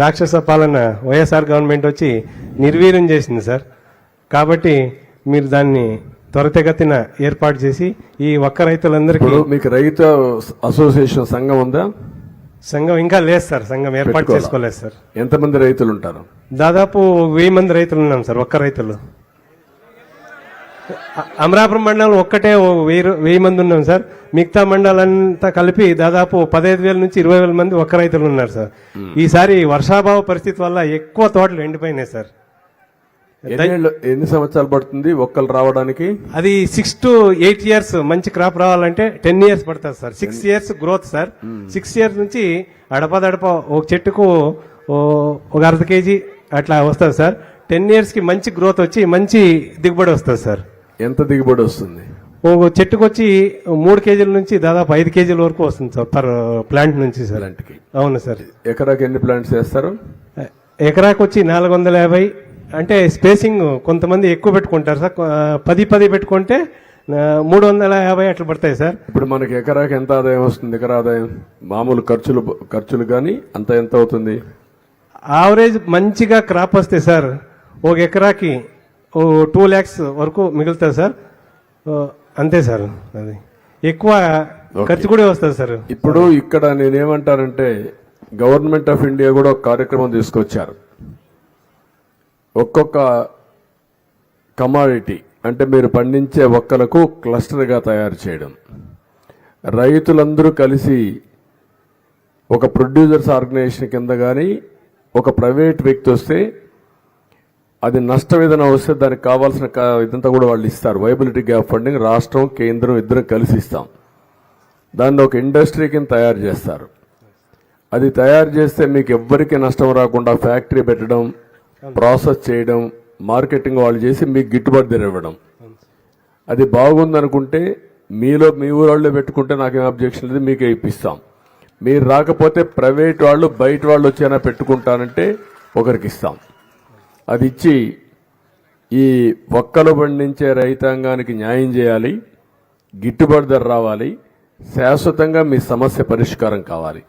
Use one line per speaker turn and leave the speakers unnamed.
రాక్షస పాలన వైఎస్ఆర్ గవర్నమెంట్ వచ్చి నిర్వీర్యం చేసింది సార్. కాబట్టి మీరు దాన్ని త్వరితగతిన ఏర్పాటు చేసి ఈ ఒక్క రైతులందరికీ
మీకు రైతు అసోసియేషన్ సంఘం ఉందా?
సంఘం ఇంకా లేదు సార్. సంఘం ఏర్పాటు? చేసుకోలేదు సార్.
ఎంతమంది రైతులు ఉంటారు?
దాదాపు వెయ్యి మంది రైతులు ఉన్నాం సార్ ఒక్క రైతులు. అమరాపురం మండలం ఒక్కటే వెయ్యి వెయ్యి మంది ఉన్నాం సార్. మిగతా మండలంతా కలిపి దాదాపు పదహైదు వేల నుంచి ఇరవై వేల మంది ఒక్క రైతులు ఉన్నారు సార్. ఈసారి వర్షాభావ పరిస్థితి వల్ల ఎక్కువ తోటలు ఎండిపోయినాయి సార్.
ఎన్ని సంవత్సరాలు పడుతుంది ఒక్కలు రావడానికి?
అది సిక్స్ టు ఎయిట్ ఇయర్స్ మంచి క్రాప్ రావాలంటే టెన్ ఇయర్స్ పడుతుంది sir. Six years growth sir. Six years నుంచి అడపదడప ఒక చెట్టుకు ఒక అర్ధ కేజీ అట్లా వస్తుంది సార్. టెన్ ఇయర్స్కి మంచి గ్రోత్ వచ్చి మంచి దిగుబడి వస్తుంది సార్.
ఎంత దిగుబడి వస్తుంది?
ఒక చెట్టుకు వచ్చి మూడు కేజీల నుంచి దాదాపు ఐదు కేజీల వరకు వస్తుంది సార్ పర్ ప్లాంట్ నుంచి సార్.
ఇలాంటికి
అవును సార్.
ఎకరాకి ఎన్ని ప్లాంట్స్ వేస్తారు?
ఎకరాకు వచ్చి నాలుగు వందల యాభై అంటే స్పేసింగ్ కొంతమంది ఎక్కువ పెట్టుకుంటారు సార్. పది పది పెట్టుకుంటే మూడు వందల యాభై అట్లా పడతాయి సార్.
ఇప్పుడు మనకి ఎకరాకి ఎంత ఆదాయం వస్తుంది? ఎకరా ఆదాయం మామూలు ఖర్చులు ఖర్చులు కానీ అంత ఎంత అవుతుంది?
ఆవరేజ్ మంచిగా క్రాప్ వస్తే సార్. ఒక ఎకరాకి ఓ టూ ల్యాక్స్ వరకు మిగులుతుంది సార్. అంతే సార్ అది. ఎక్కువ ఖర్చు కూడా వస్తుంది సార్.
ఇప్పుడు ఇక్కడ నేనేమంటానంటే గవర్నమెంట్ ఆఫ్ ఇండియా కూడా ఒక కార్యక్రమం తీసుకొచ్చారు. ఒక్కొక్క కమాడిటీ అంటే మీరు పండించే ఒక్కలకు క్లస్టర్గా తయారు చేయడం. రైతులందరూ కలిసి ఒక ప్రొడ్యూసర్స్ ఆర్గనైజేషన్ కింద కానీ ఒక ప్రైవేట్ వ్యక్తి వస్తే అది నష్టం ఏదైనా వస్తే దానికి కావాల్సిన ఇదంతా కూడా వాళ్ళు ఇస్తారు. వైబిలిటీ గ్యాప్ ఫండింగ్ రాష్ట్రం కేంద్రం ఇద్దరం కలిసి ఇస్తాం. దాన్ని ఒక ఇండస్ట్రీ కింద తయారు చేస్తారు. అది తయారు చేస్తే మీకు ఎవ్వరికీ నష్టం రాకుండా ఫ్యాక్టరీ పెట్టడం ప్రాసెస్ చేయడం మార్కెటింగ్ వాళ్ళు చేసి మీకు గిట్టుబాటు ధర ఇవ్వడం. అది బాగుందనుకుంటే మీలో మీ ఊరాళ్ళు పెట్టుకుంటే నాకేం అబ్జెక్షన్ లేదు మీకే ఇప్పిస్తాం. మీరు రాకపోతే ప్రైవేట్ వాళ్ళు బయట వాళ్ళు వచ్చేనా పెట్టుకుంటానంటే ఒకరికి ఇస్తాం. అది ఇచ్చి ఈ ఒక్కలు పండించే రైతాంగానికి న్యాయం చేయాలి గిట్టుబాటు ధర రావాలి శాశ్వతంగా మీ సమస్య పరిష్కారం కావాలి.